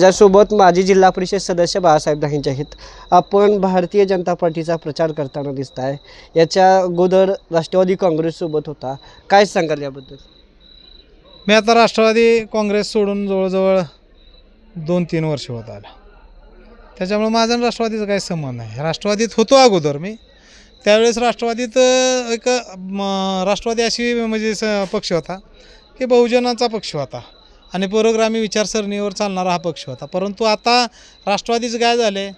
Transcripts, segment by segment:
माझ्यासोबत माजी जिल्हा परिषद सदस्य बाळासाहेब दाहींचे आहेत. आपण भारतीय जनता पार्टीचा प्रचार करताना दिसत आहे याच्या अगोदर राष्ट्रवादी काँग्रेससोबत होता. काय सांगाल याबद्दल? मी आता राष्ट्रवादी काँग्रेस सोडून जवळजवळ दोन तीन वर्ष होत आलं. त्याच्यामुळे माझा आणि राष्ट्रवादीचा काही संबंध नाही. राष्ट्रवादीत होतो अगोदर मी. त्यावेळेस राष्ट्रवादीत एक म, राष्ट्रवादी अशी म्हणजे स पक्ष होता की बहुजनाचा पक्ष होता. आणि पुरोग्रामी विचारसरणीवर चालणारा हा पक्ष होता. परंतु आता राष्ट्रवादीच काय झाले.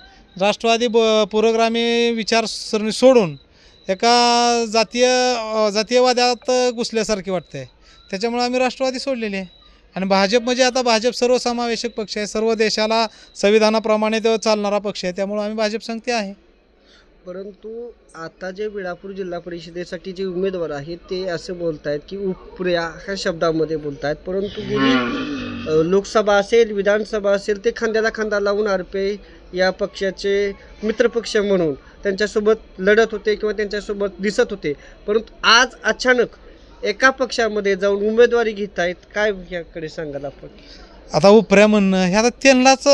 राष्ट्रवादी ब पुरोग्रामी विचारसरणी सोडून एका जातीय जातीयवाद्यात जातीयवादात घुसल्यासारखे वाटते. त्याच्यामुळे आम्ही राष्ट्रवादी सोडलेली आहे. आणि भाजप म्हणजे आता भाजप सर्वसमावेशक पक्ष आहे. सर्व देशाला संविधानाप्रमाणे तो चालणारा पक्ष आहे. त्यामुळे आम्ही भाजप संगती आहे. परंतु आता जे वेळापूर जिल्हा परिषदेसाठी जे उमेदवार आहेत ते असं बोलत आहेत की उपऱ्या ह्या शब्दामध्ये बोलत आहेत परंतु गेली लोकसभा असेल विधानसभा असेल ते खांद्याला खांदा लावून आरपे या पक्षाचे मित्रपक्ष म्हणून त्यांच्यासोबत लढत होते किंवा त्यांच्यासोबत दिसत होते. परंतु आज अचानक एका पक्षामध्ये जाऊन उमेदवारी घेत आहेत काय याकडे सांगाल आपण? आता उपऱ्या म्हणणं हे आता त्यांनाच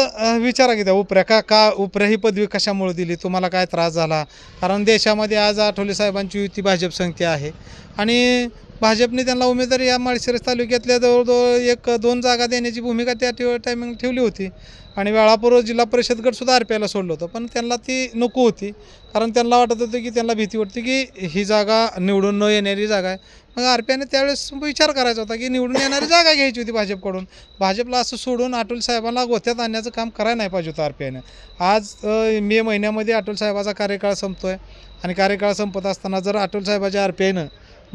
विचारा की त्या उपऱ्या का का उपऱ्या ही पदवी कशामुळे दिली? तुम्हाला काय त्रास झाला? कारण देशामध्ये आज आठवले साहेबांची युती भाजप संख्या आहे. आणि भाजपने त्यांना उमेदवारी या माळशिरस तालुक्यातल्या जवळजवळ एक दोन जागा देण्याची भूमिका त्या टायमिंग ठेवली होती. आणि वेळापूर जिल्हा परिषद गटसुद्धा आर पी आयला सोडलं होतं. पण त्यांना ती नको होती. कारण त्यांना वाटत होतं की त्यांना भीती वाटते की ही जागा निवडून न येणारी जागा आहे. मग आर पी आयने त्यावेळेस विचार करायचा होता की निवडून येणारी जागा घ्यायची होती भाजपकडून. भाजपला असं सोडून अटोल साहेबांना गोत्यात आणण्याचं काम करायला नाही पाहिजे होतं आर पी आयनं आज मे महिन्यामध्ये अटोल साहेबाचा कार्यकाळ संपतो आहे आणि कार्यकाळ संपत असताना जर अटोल साहेबाच्या आर पी आयनं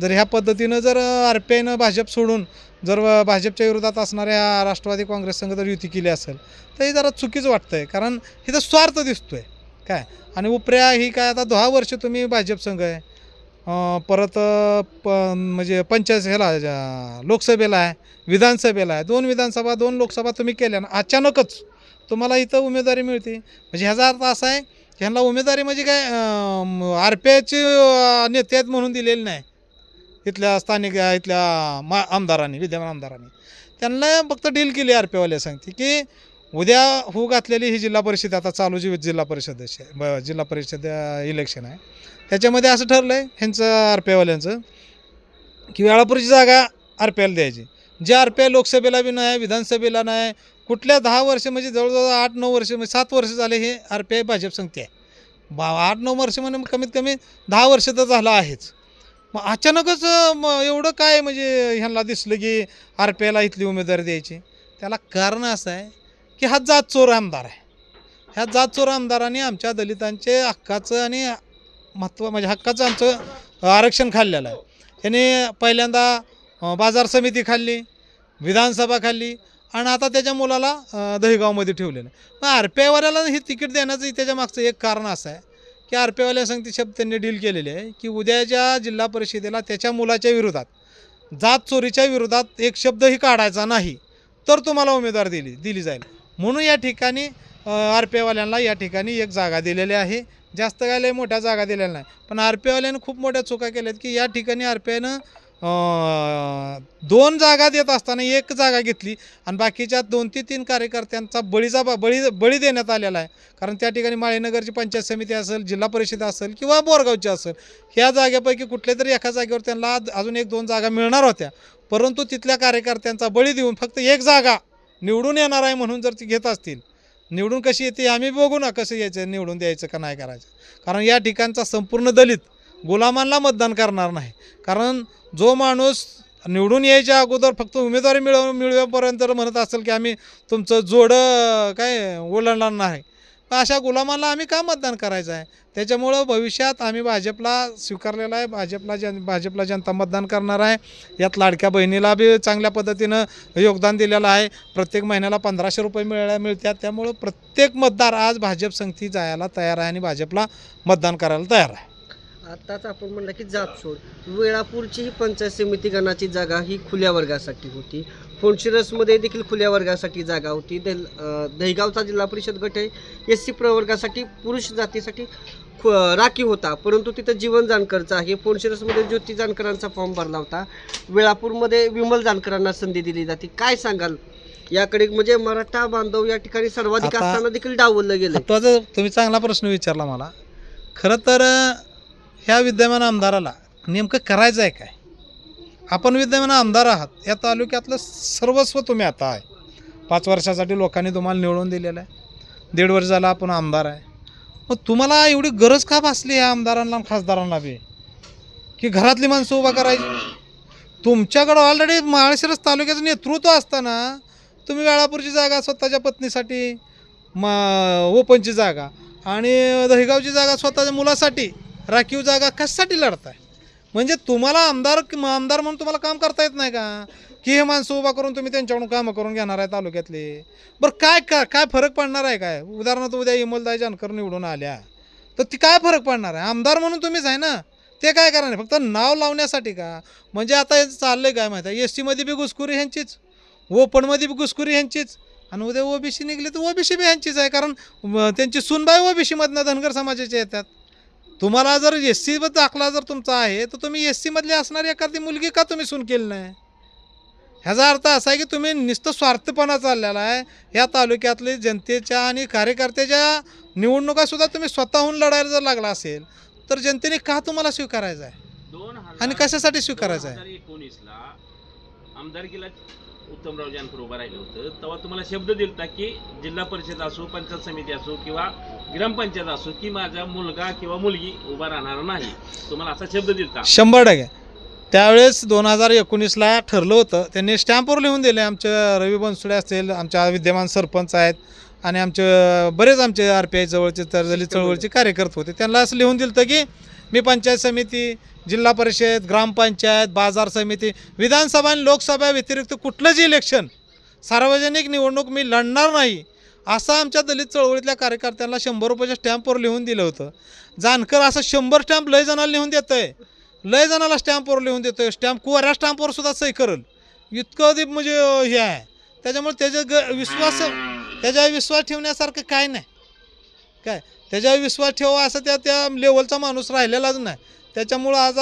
जर ह्या पद्धतीनं जर आर पी आयनं भाजप सोडून जर भाजपच्या विरोधात असणाऱ्या राष्ट्रवादी काँग्रेस संघ जर युती केली असेल तर हे जरा चुकीचं वाटतं आहे कारण इथं स्वार्थ दिसतो आहे काय? आणि उपऱ्या ही काय आता दहा वर्ष तुम्ही भाजप संघ आहे. परत प म्हणजे पंचायत ह्याला लोकसभेला आहे विधानसभेला आहे. दोन विधानसभा दोन लोकसभा तुम्ही केल्या ना अचानकच तुम्हाला इथं उमेदवारी मिळते. म्हणजे ह्याचा अर्थ असा आहे की ह्यांना उमेदवारी म्हणजे काय आर पी आयची नेते आहेत म्हणून दिलेली नाही. इथल्या स्थानिक इथल्या मा आमदारांनी विद्यमान आमदारांनी त्यांना फक्त डील केली आर पीवाल्या सांगते की उद्या होऊ घातलेली ही जिल्हा परिषद आता चालू जी जिल्हा परिषद ब जिल्हा परिषद इलेक्शन आहे. त्याच्यामध्ये असं ठरलं आहे ह्यांचं आर पी आयवाल्यांचं की वेळापूरची जागा आर पी आयला द्यायची. जे आर पी आय लोकसभेला बी नाही विधानसभेला नाही कुठल्या दहा वर्ष म्हणजे जवळजवळ आठ नऊ वर्ष म्हणजे सात वर्ष झाले हे आर पी आय भाजप संगती आहे. बा आठ नऊ वर्ष म्हणजे मग कमीत कमी दहा वर्ष तर झालं आहेच. मग अचानकच मग एवढं काय म्हणजे ह्यांना दिसलं की आर पी आयला इथली उमेदवारी द्यायची? त्याला कारण असं आहे की हा जात चोर आमदार आहे. ह्या जात चोर आमदाराने आमच्या दलितांचे हक्काचं आणि महत्त्व म्हणजे हक्काचं आमचं आरक्षण खाल्लेलं आहे. त्याने पहिल्यांदा बाजार समिती खाल्ली विधानसभा खाल्ली आणि आता त्याच्या मुलाला दहीगावमध्ये ठेवलेलं आहे. मग आर पी आयवाल्याला हे तिकीट देण्याचं त्याच्या मागचं एक कारण असं आहे की आर पी आयवाल्या सांगते शब्द त्यांनी डील केलेले आहे की उद्याच्या जिल्हा परिषदेला त्याच्या मुलाच्या विरोधात जात चोरीच्या विरोधात एक शब्दही काढायचा नाही तर तुम्हाला उमेदवार दिली दिली जाईल. म्हणून या ठिकाणी आर पी वाल्यांना या ठिकाणी एक जागा दिलेली आहे. जास्त काय मोठ्या जागा दिलेल्या नाही. पण आर पी वाल्यानं खूप मोठ्या चुका केल्यात की या ठिकाणी आर पी आयनं दोन जागा देत असताना एक जागा घेतली आणि बाकीच्या दोन ते तीन कार्यकर्त्यांचा बळीचा बा- बळी बळी देण्यात आलेला आहे. कारण त्या ठिकाणी माळेनगरची पंचायत समिती असेल जिल्हा परिषद असेल किंवा बोरगावची असेल ह्या जागेपैकी कुठल्या तरी एका जागेवर त्यांना अजून एक दोन जागा मिळणार होत्या. परंतु तिथल्या कार्यकर्त्यांचा बळी देऊन फक्त एक जागा निवडून येणार आहे म्हणून जर ती घेत असतील निवडून कशी येते आम्ही बघू ना कसं यायचं निवडून द्यायचं का नाही करायचं. कारण या ठिकाणचा संपूर्ण दलित गुलामांना मतदान करणार नाही. कारण जो माणूस निवडून यायच्या अगोदर फक्त उमेदवारी मिळव मिळवेपर्यंत म्हणत असेल की आम्ही तुमचं जोडं काय ओलांडणार नाही. अशा गुलामाला आम्ही का मतदान करायचं आहे? त्याच्यामुळं भविष्यात आम्ही भाजपला स्वीकारलेला आहे. भाजपला जन भाजपला जनता मतदान करणार आहे. यात लाडक्या बहिणीला बी चांगल्या पद्धतीनं योगदान दिलेलं आहे. प्रत्येक महिन्याला पंधराशे रुपये मिळायला मिळतात. त्यामुळं प्रत्येक मतदार आज भाजप संगती जायला तयार आहे आणि भाजपला मतदान करायला तयार आहे. आताच आपण म्हणलं की जात सोड. वेळापूरची ही पंचायत समिती गणाची जागा ही खुल्या वर्गासाठी होती. फोनशिरसमध्ये देखील खुल्या वर्गासाठी जागा होती. अं, दहिगावचा जिल्हा परिषद गट आहे. एस सी प्रवर्गासाठी पुरुष जातीसाठी खु राखीव होता. परंतु तिथं जीवन जानकरचा आहे. फोनशिरसमध्ये ज्योती जानकरांचा फॉर्म भरला होता. वेळापूरमध्ये विमल जानकरांना संधी दिली जाते. काय सांगाल? याकडे म्हणजे मराठा बांधव या ठिकाणी सर्वाधिक असताना देखील डावललं गेलं तो जर तुम्ही चांगला प्रश्न विचारला मला खरं तर ह्या विद्यमान आमदाराला नेमकं करायचं आहे काय? आपण विद्यमान आमदार आहात या तालुक्यातलं सर्वस्व तुम्ही आता आहे. पाच वर्षासाठी लोकांनी तुम्हाला निवडून दिलेलं आहे. दीड वर्ष झाला आपण आमदार आहे. मग तुम्हाला एवढी गरज का भासली ह्या आमदारांना खासदारांना बी? की घरातली माणसं उभा करायची? तुमच्याकडं ऑलरेडी माळशिरस तालुक्याचं नेतृत्व असताना तुम्ही वेळापूरची जागा स्वतःच्या पत्नीसाठी मा ओपनची जागा आणि दहिगावची जागा स्वतःच्या मुलासाठी राखीव जागा कशासाठी लढताय? म्हणजे तुम्हाला आमदार आमदार म्हणून तुम्हाला काम करता येत नाही का? की हे माणसं उभा करून तुम्ही त्यांच्याकडून कामं करून घेणार आहे तालुक्यातले? बरं काय का काय फरक पडणार आहे काय? उदाहरणार्थ उद्या इमलदाई जानकर निवडून आल्या. तर ती काय फरक पडणार आहे? आमदार म्हणून तुम्हीच आहे ना? ते काय करणार फक्त नाव लावण्यासाठी का? म्हणजे आता हे चाललं आहे काय माहीत आहे? एस टीमध्ये बी घुसखोरी ह्यांचीच. ओपनमध्ये बी घुसखोरी ह्यांचीच. आणि उद्या ओबीसी निघली तर ओबीसी बी ह्यांचीच आहे. कारण त्यांची सुनबाई ओबीसीमधनं धनगर समाजाचे येतात. तुम्हाला जर एस सी दाखला जर तुमचा आहे तर तुम्ही एस सीमधली असणारी एखादी मुलगी का तुम्ही सून केली नाही? ह्याचा अर्थ असा आहे की तुम्ही नुसतं स्वार्थपणा चाललेला आहे. या तालुक्यातले जनतेच्या आणि कार्यकर्त्याच्या निवडणुकासुद्धा तुम्ही स्वतःहून लढायला जर लागला असेल तर जनतेने का तुम्हाला स्वीकारायचं आहे? आणि कशासाठी स्वीकारायचं आहे? हजार एकोणीसला आमदारकीला उत्तमराव जानकर उभं राहिलं होतं. तेव्हा तुम्हाला शब्द दिलता की जिल्हा परिषद असो पंचायत समिती असो किंवा ग्रामपंचायत असो की माझा मुलगा किंवा मुलगी उभा राहणार नाही. तुम्हाला असा शब्द दिलता? शंभर टक्के. त्यावेळेस दोन हजार एकोणीसला ठरलं होतं. त्यांनी स्टॅम्पवर लिहून दिले आमचे रवी बनसुडे असतील आमच्या विद्यमान सरपंच आहेत आणि आमचे बरेच आमचे आर पी आय जवळचे तर चळवळीचे कार्यकर्ते होते. त्यांना असं लिहून दिलं होतं की मी पंचायत समिती जिल्हा परिषद ग्रामपंचायत बाजार समिती विधानसभा आणि लोकसभा व्यतिरिक्त कुठलंच इलेक्शन सार्वजनिक निवडणूक मी लढणार नाही असं आमच्या दलित चळवळीतल्या कार्यकर्त्यांना शंभर रुपयाच्या स्टॅम्पवर लिहून दिलं होतं. जानकर असं शंभर स्टॅम्प लय जणाला लिहून देतं आहे लय जणाला स्टॅम्पवर लिहून देतो आहे स्टॅम्प कोऱ्या स्टॅम्पवर सुद्धा सही करल. इतकं ते म्हणजे हे आहे. त्याच्यामुळे त्याच्या ग विश्वास त्याच्यावर विश्वास ठेवण्यासारखं काय नाही. काय? त्याच्यावर विश्वास ठेवा असं त्या त्या लेवलचा माणूस राहिलेलाच नाही. त्याच्यामुळं आज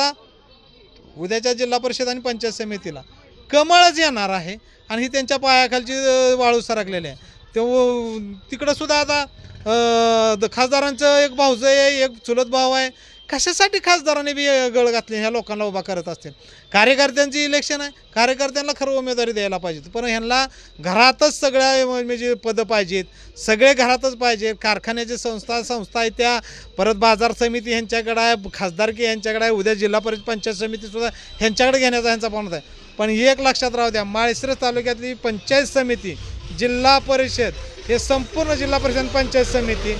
उद्याच्या जिल्हा परिषद आणि पंचायत समितीला कमळच येणार आहे आणि ही त्यांच्या पायाखालची वाळू सरकलेली आहे. तो तिकडंसुद्धा आता द- खासदारांचं एक भाऊजं आहे एक चुलत भाऊ आहे कशासाठी खासदाराने बी गळ घातली? ह्या लोकांना उभा करत असतील. कार्यकर्त्यांची इलेक्शन आहे. कार्यकर्त्यांना खरं उमेदवारी द्यायला पाहिजे पण ह्यांना घरातच सगळ्या म्हणजे पदं पाहिजेत. सगळे घरातच पाहिजेत. कारखान्याचे संस्था संस्था आहे त्या. परत बाजार समिती ह्यांच्याकडे आहे. खासदारकी ह्यांच्याकडे आहे. उद्या जिल्हा परिषद पंचायत समितीसुद्धा ह्यांच्याकडे घेण्याचा ह्यांचा पण आहे. पण एक लक्षात राहू द्या. माळशिरस तालुक्यातली पंचायत समिती जिल्हा परिषद हे संपूर्ण जिल्हा परिषद पंचायत समिती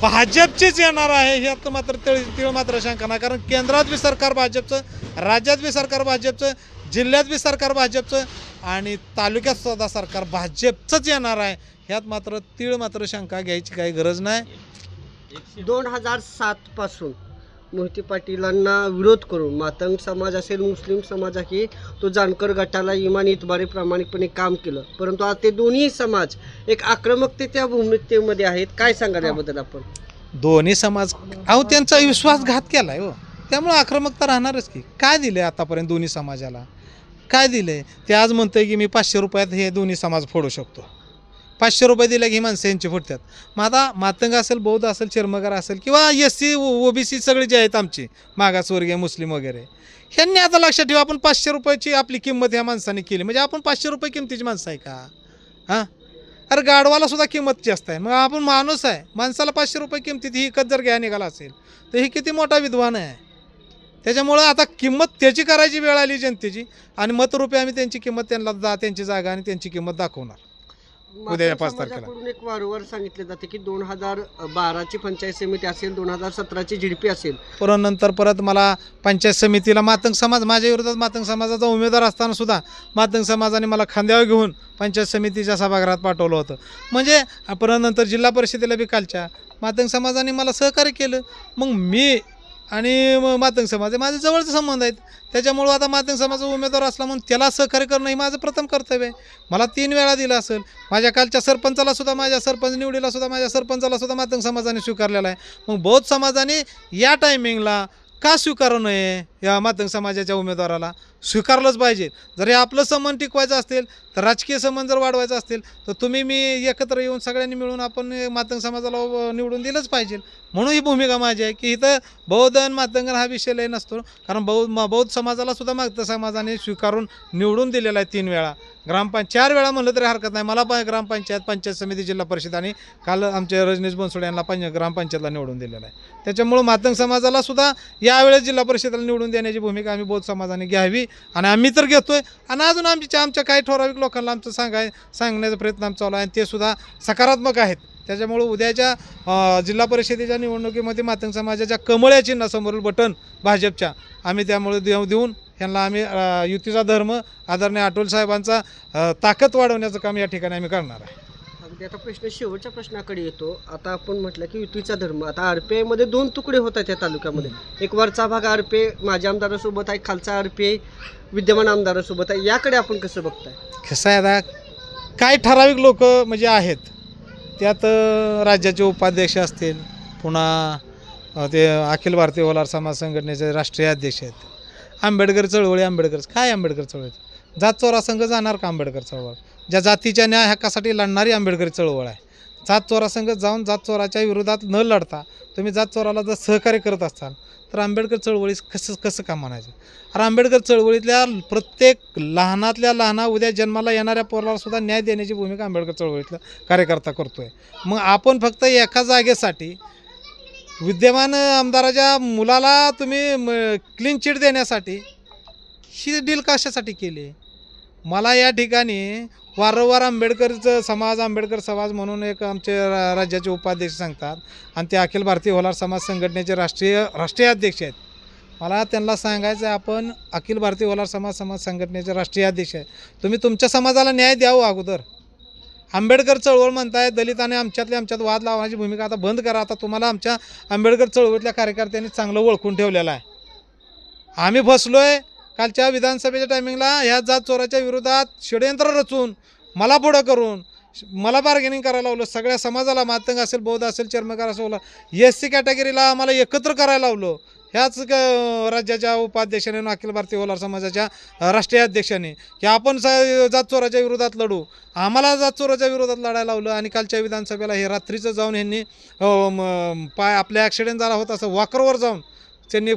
भाजपचीच येणार आहे ह्यात मात्र तिळ मात्र शंका नाही. कारण केंद्रात बी सरकार भाजपचं राज्यात बी सरकार भाजपचं जिल्ह्यात बी सरकार भाजपचं आणि तालुक्यात सुद्धा सरकार भाजपचंच येणार आहे. ह्यात मात्र तिळ मात्र शंका घ्यायची काही गरज नाही. दोन हजार सातपासून मोहिते पाटीलांना विरोध करून मातंग समाज असेल मुस्लिम समाज आहे तो जानकर गटाला इमान इतबारे प्रामाणिकपणे काम केलं. परंतु आज ते दोन्ही समाज एक आक्रमकतेच्या भूमिकेमध्ये आहेत. काय सांगाल याबद्दल आपण? दोन्ही समाज अहो त्यांचा विश्वासघात केला आहे हो. त्यामुळे आक्रमकता राहणारच की. काय दिलं आतापर्यंत दोन्ही समाजाला? काय दिलं ते आज म्हणतंय की मी पाचशे रुपयात हे दोन्ही समाज फोडू शकतो. पाचशे रुपये दिले की माणसं यांची फुटतात. मग आता मातंग असेल बौद्ध असेल चर्मकार असेल किंवा एस सी ओबीसी सगळे जे आहेत आमची मागासवर्गीय मुस्लिम वगैरे ह्यांनी आता लक्षात ठेवा आपण पाचशे रुपयाची आपली किंमत ह्या माणसाने केली. म्हणजे आपण पाचशे रुपये किमतीची माणसं आहे का? हां? अरे गाडवाला सुद्धा किंमत जास्त आहे. मग आपण माणूस आहे. माणसाला पाचशे रुपये किमतीत ही इकत जर घ्या निघाला असेल तर ही किती मोठा विद्वान आहे. त्याच्यामुळं आता किंमत त्याची करायची वेळ आली जनतेची आणि मतरूपे आम्ही त्यांची किंमत त्यांना जा त्यांची जागा आणि त्यांची किंमत दाखवणार. उद्या पाच तारखेला. एक वारंवार सांगितले जाते की दोन हजार बाराची पंचायत समिती असेल दोन हजार सतराची झिडपी असेल. परत नंतर परत मला पंचायत समितीला मातंग समाज माझ्या विरोधात मातंग समाजाचा उमेदवार असताना सुद्धा मातंग समाजाने मला खांद्यावर घेऊन पंचायत समितीच्या सभागृहात पाठवलं होतं. म्हणजे परत नंतर जिल्हा परिषदेला बी कालच्या मातंग समाजाने मला सहकार्य केलं. मग मी आणि म- मातंग समाज हे माझे जवळचे संबंध आहेत. त्याच्यामुळं आता मातंग समाजाचा उमेदवार असला म्हणून त्याला सहकार्य करणं हे माझं प्रथम कर्तव्य आहे. मला तीन वेळा दिलं असेल. माझ्या कालच्या सरपंचाला सुद्धा माझ्या सरपंच निवडीला सुद्धा माझ्या सरपंचाला सुद्धा मातंग समाजाने स्वीकारलेला आहे. मग बौद्ध समाजाने या टायमिंगला का स्वीकारू नये या मातंग समाजाच्या उमेदवाराला? स्वीकारलंच पाहिजे. जर हे आपलं संबंध टिकवायचं असेल तर राजकीय संबंध जर वाढवायचा असेल तर तुम्ही मी एकत्र येऊन सगळ्यांनी मिळून आपण मातंग समाजाला निवडून दिलंच पाहिजे. म्हणून ही भूमिका माझी आहे की इथं बौद्ध आणि मातंगन हा विषय लय नसतो. कारण बौद्ध म- बौद्ध समाजाला सुद्धा मागतं समाजाने स्वीकारून निवडून दिलेला आहे तीन वेळा. ग्रामपंच चार वेळा म्हणलं तरी हरकत नाही. मला पण ग्रामपंचायत पंचायत समिती जिल्हा परिषद आणि काल आमच्या रजनीश बनसोडे यांना पंच ग्रामपंचायतला निवडून दिलेला आहे. त्याच्यामुळं मातंग समाजाला सुद्धा यावेळेस जिल्हा परिषदेला निवडून देण्याची भूमिका आम्ही बौद्ध समाजाने घ्यावी आणि आम्ही तर घेतोय. आणि अजून आमच्या आमच्या काही ठराविक लोकांना आमचं सांगाय सांगण्याचा प्रयत्न आमचा चालू आहे आणि ते सुद्धा सकारात्मक आहेत. त्याच्यामुळं उद्याच्या जिल्हा परिषदेच्या निवडणुकीमध्ये मातंग समाजाच्या कमळ्या चिन्हासमोरील बटन भाजपच्या आम्ही त्यामुळे देऊ देऊन यांना आम्ही युतीचा धर्म आदरणीय आटोल साहेबांचा ताकद वाढवण्याचं काम या ठिकाणी आम्ही करणार आहे. अगदी आता प्रश्न शेवटच्या प्रश्नाकडे येतो. आता आपण म्हटलं की युतीचा धर्म. आता आरपीआयमध्ये दोन तुकडे होत आहेत या तालुक्यामध्ये. एक वरचा भाग आरपीआय माझ्या आमदारासोबत आहे खालचा आरपीआय विद्यमान आमदारासोबत आहे. याकडे आपण कसं बघताय? कसं आहे आता? काय ठराविक लोक म्हणजे आहेत? त्यात राज्याचे उपाध्यक्ष असतील पुन्हा ते अखिल भारतीय ओलार समाज संघटनेचे राष्ट्रीय अध्यक्ष आहेत. आंबेडकर चळवळी आंबेडकर काय आंबेडकर चळवळी? जात चोरासंघ जाणार का आंबेडकर चळवळ? ज्या जातीच्या न्याय हक्कासाठी लढणारी आंबेडकर चळवळ आहे. जात चोरासंघ जाऊन जात चोराच्या विरोधात न लढता तुम्ही जात चोराला जर सहकार्य करत असाल तर आंबेडकर चळवळीस कसं कसं का म्हणायचं? अरे आंबेडकर चळवळीतल्या प्रत्येक लहानातल्या लहाना उद्या जन्माला येणाऱ्या पोराला सुद्धा न्याय देण्याची भूमिका आंबेडकर चळवळीतला कार्यकर्ता करतोय. मग आपण फक्त एका जागेसाठी विद्यमान आमदाराच्या मुलाला तुम्ही क्लीन चिट देण्यासाठी ही डील कशासाठी केली? मला या ठिकाणी वारंवार आंबेडकरचं समाज आंबेडकर समाज म्हणून एक आमचे रा- राज्याचे उपाध्यक्ष सांगतात. आणि ते अखिल भारतीय होलार समाज संघटनेचे राष्ट्रीय राष्ट्रीय अध्यक्ष आहेत. मला त्यांना सांगायचं आहे आपण अखिल भारतीय होलार समाज समाज संघटनेचे राष्ट्रीय अध्यक्ष आहे. तुम्ही तुमच्या समाजाला न्याय द्यावं अगोदर. आंबेडकर चळवळ म्हणताय दलित आणि आमच्यातल्या आमच्यात वाद लावण्याची भूमिका आता बंद करा. आता तुम्हाला आमच्या आंबेडकर चळवळीतल्या कार्यकर्त्यांनी चांगलं ओळखून ठेवलेलं आहे. आम्ही फसलोय कालच्या विधानसभेच्या टायमिंगला ह्या जात चोराच्या विरोधात षडयंत्र रचून मला पुढं करून मला बार्गेनिंग करायला लावलं सगळ्या समाजाला मातंग असेल बौद्ध असेल चर्मकार असेल एस सी कॅटेगरीला आम्हाला एकत्र करायला लावलं. ह्याच राज्याच्या उपाध्यक्षाने आणि अखिल भारतीय ओलार समाजाच्या राष्ट्रीय अध्यक्षाने की आपण स- जात चोराच्या विरोधात लढू. आम्हाला जात चोराच्या विरोधात लढायला लावलं आणि कालच्या विधानसभेला हे रात्रीचं जाऊन ह्यांनी पाय आपल्या ॲक्सिडेंट झाला होता असं वाकरवर जाऊन त्यांनी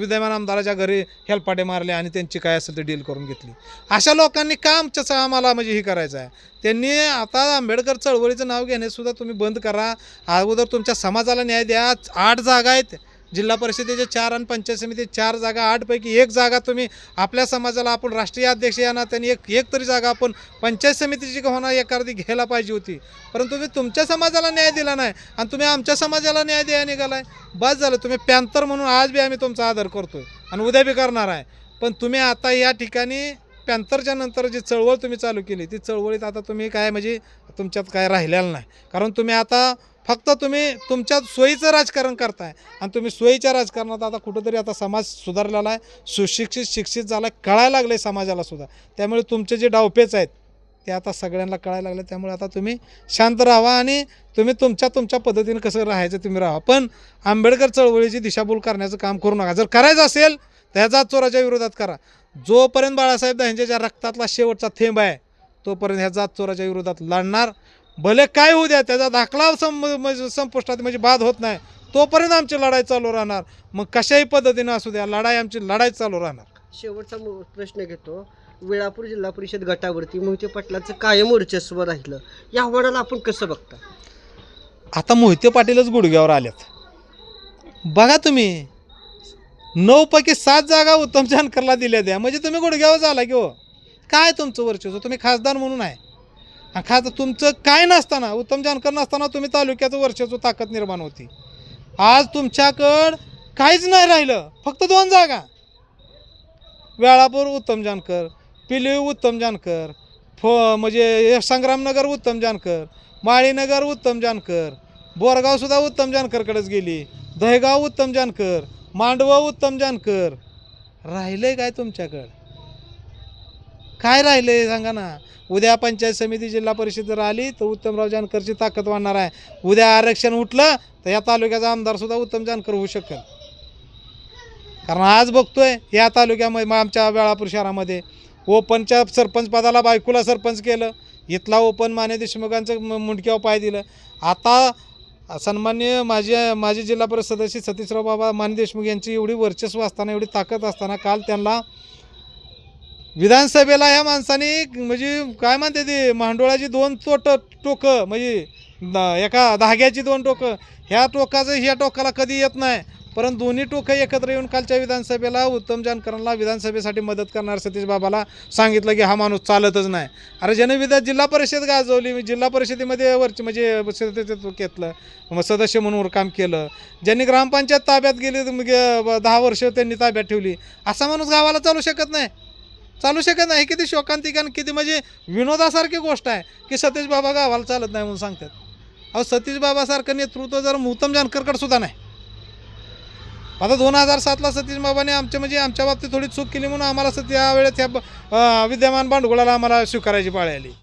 विद्यमान आमदाराच्या घरी हेलपाटे मारले आणि त्यांची काय असेल ते डील करून घेतली. अशा लोकांनी काम आमच्याच आम्हाला म्हणजे हे करायचं आहे? त्यांनी आता आंबेडकर चळवळीचं नाव घेणे सुद्धा तुम्ही बंद करा. अगोदर तुमच्या समाजाला न्याय द्या. आठ जागा आहेत. जिल्हा परिषदेचे चार आणि पंचायत समिती चार जागा आठपैकी एक जागा तुम्ही आपल्या समाजाला आपण राष्ट्रीय अध्यक्ष या त्यांनी एक एक तरी जागा आपण पंचायत समितीची होणार एखादी घ्यायला पाहिजे होती. परंतु तुम्ही तुमच्या समाजाला न्याय दिला नाही आणि तुम्ही आमच्या समाजाला न्याय द्यायला निघालाय. बस झालं तुम्ही पॅन्थर म्हणून आज बी आम्ही तुमचा आदर करतोय आणि उद्या बी करणार आहे. पण तुम्ही आता या ठिकाणी पॅन्थरच्या नंतर जी चळवळ तुम्ही चालू केली ती चळवळीत आता तुम्ही काय म्हणजे तुमच्यात काय राहिलेलं नाही. कारण तुम्ही आता फक्त तुम्ही तुमच्या सोयीचं राजकारण करताय. आणि तुम्ही सोयीच्या राजकारणात आता कुठंतरी आता समाज सुधारलेला आहे. सुशिक्षित शिक्षित झाला आहे कळायला लागले समाजाला सुद्धा. त्यामुळे तुमचे जे डावपेच आहेत ते आता सगळ्यांना कळायला लागले त्यामुळे आता तुम्ही शांत राहा आणि तुम्ही तुमच्या तुमच्या पद्धतीने कसं राहायचं तुम्ही राहा. पण आंबेडकर चळवळीची दिशाभूल करण्याचं काम करू नका. जर करायचं असेल तर ह्या जात चोराच्या विरोधात करा. जोपर्यंत बाळासाहेब यांच्या रक्तातला शेवटचा थेंब आहे तोपर्यंत ह्या जात चोराच्या विरोधात लढणार. भले काय होऊ द्या त्याचा दाखला सं संपुष्टात म्हणजे बाद होत नाही तोपर्यंत आमची लढाई चालू राहणार. मग कशाही पद्धतीनं असू द्या लढाई आमची लढाई चालू राहणार. शेवटचा मु- प्रश्न घेतो. वेळापूर जिल्हा परिषद गटावरती मोहिते पाटलाचं कायम वर्चस्व राहिलं. या आव्हानाला आपण कसं बघता? आता मोहिते पाटीलच गुडघ्यावर आल्यात. बघा तुम्ही नऊ पैकी सात जागा उत्तम जानकरला दिल्या द्या. म्हणजे तुम्ही गुडघ्यावर झाला की हो. काय तुमचं वर्चस्व? तुम्ही खासदार म्हणून आहे. आणि खास तुमचं काय नसताना उत्तम जानकर नसताना तुम्ही तालुक्याचं वर्षाचं ताकद निर्माण होती. आज तुमच्याकडं काहीच नाही राहिलं फक्त दोन जागा. वेळापूर उत्तम जानकर पिलीव उत्तम जानकर फ म्हणजे संग्रामनगर उत्तम जानकर माळीनगर उत्तम जानकर बोरगावसुद्धा उत्तम जानकरकडेच गेली दहेगाव उत्तम जानकर मांडवं उत्तम जानकर. राहिलंय काय तुमच्याकडं? काय राहिलं आहे सांगा ना? उद्या पंचायत समिती जिल्हा परिषद जर आली तर उत्तमराव जानकरची ताकद वाढणार आहे. उद्या आरक्षण उठलं तर या तालुक्याचा आमदारसुद्धा उत्तम जानकर होऊ शकेल. कारण आज बघतोय या तालुक्यामध्ये मग आमच्या वेळापूर शहरामध्ये ओपनच्या सरपंच पदाला बायकोला सरपंच केलं. इथला ओपन माने देशमुखांचं म- मुंडक्यावर पाय दिलं. आता सन्मान्य माझे माजी जिल्हा परिषद सदस्य सतीशराव बाबा माने देशमुख यांची एवढी वर्चस्व असताना एवढी ताकद असताना काल त्यांना विधानसभेला ह्या माणसाने म्हणजे काय म्हणते ते मांडोळाची दोन तोट टोकं म्हणजे द- एका धाग्याची दोन टोकं. ह्या टोकाचं ह्या टोकाला कधी येत नाही. परंतु दोन्ही टोकं एकत्र येऊन कालच्या विधानसभेला उत्तम जानकरांना विधानसभेसाठी मदत करणार सतीश बाबाला सांगितलं की हा माणूस चालतच नाही. अरे जनविधा जिल्हा परिषद गाजवली. मी जिल्हा परिषदेमध्ये वरची म्हणजे सदस्यत्व घेतलं. मग सदस्य म्हणून काम केलं. ज्यांनी ग्रामपंचायत ताब्यात गेली मग दहा वर्ष त्यांनी ताब्यात ठेवली. असा माणूस गावाला चालू शकत नाही. चालू शकत नाही. किती शोकांतिक आणि किती म्हणजे विनोदासारखी गोष्ट आहे की सतीश बाबा गावाला चालत नाही म्हणून सांगतात. अहो सतीश बाबासारखं नेतृत्व जर उत्तम जानकरकडे सुद्धा नाही. आता दोन हजार सातला सतीश बाबाने आमच्या म्हणजे आमच्या बाबतीत थोडी चूक केली म्हणून आम्हाला सध्या वेळेस ह्या विद्यमान भांडगुळाला आम्हाला स्वीकारायची पाळी आली.